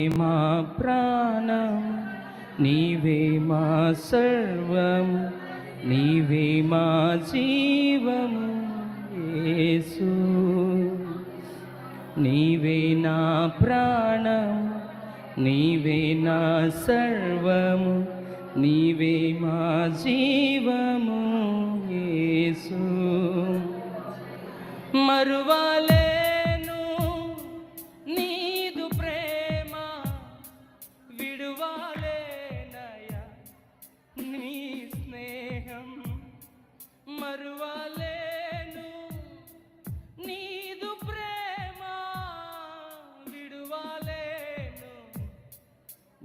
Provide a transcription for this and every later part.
మా ప్రాణం నీవే మా సర్వం నీవే మా జీవము యేసు. నీవే నా ప్రాణం నీవే నా సర్వము నీవే మా జీవము యేసు. మరువాలేను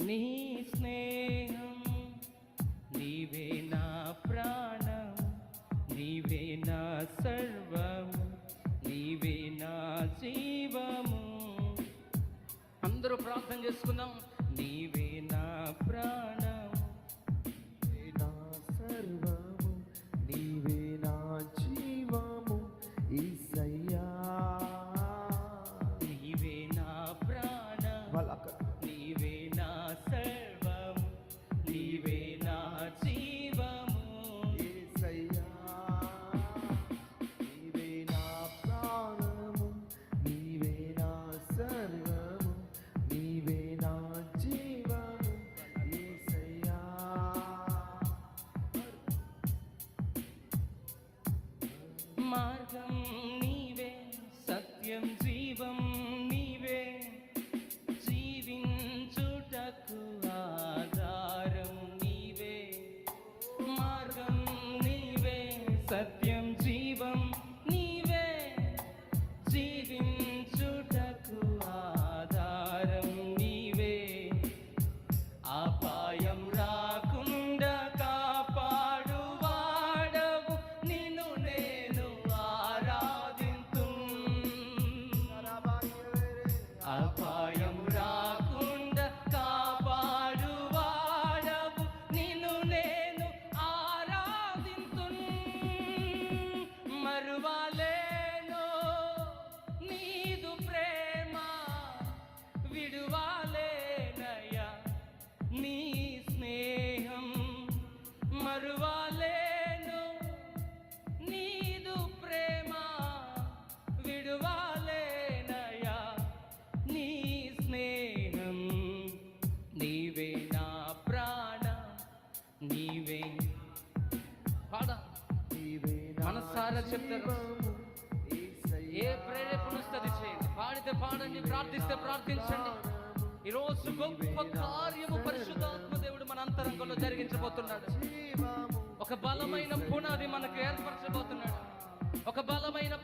నీ స్నేహం నీవే నా ప్రాణం నీవే నా సర్వము నీవే నా జీవము. అందరూ ప్రార్థన చేసుకుందాం. మార్గం నీవే సత్యం జీవం నీవే. జీవించుటకు ఆధారం నీవే. మార్గం నీవే సత్యం జీవం నీవే. జీవించు సార్లు చెప్తారు. ఏ ప్రేరేపణ చేయండి పాడితే పాడండి ప్రార్థిస్తే ప్రార్థించండి. ఈరోజు గొప్ప కార్యము పరిశుద్ధాత్మ దేవుడు మన అంతరంగంలో జరిగించబోతున్నాడు. ఒక బలమైన పునాది మనకు ఏర్పరచబోతున్నాడు. ఒక బలమైన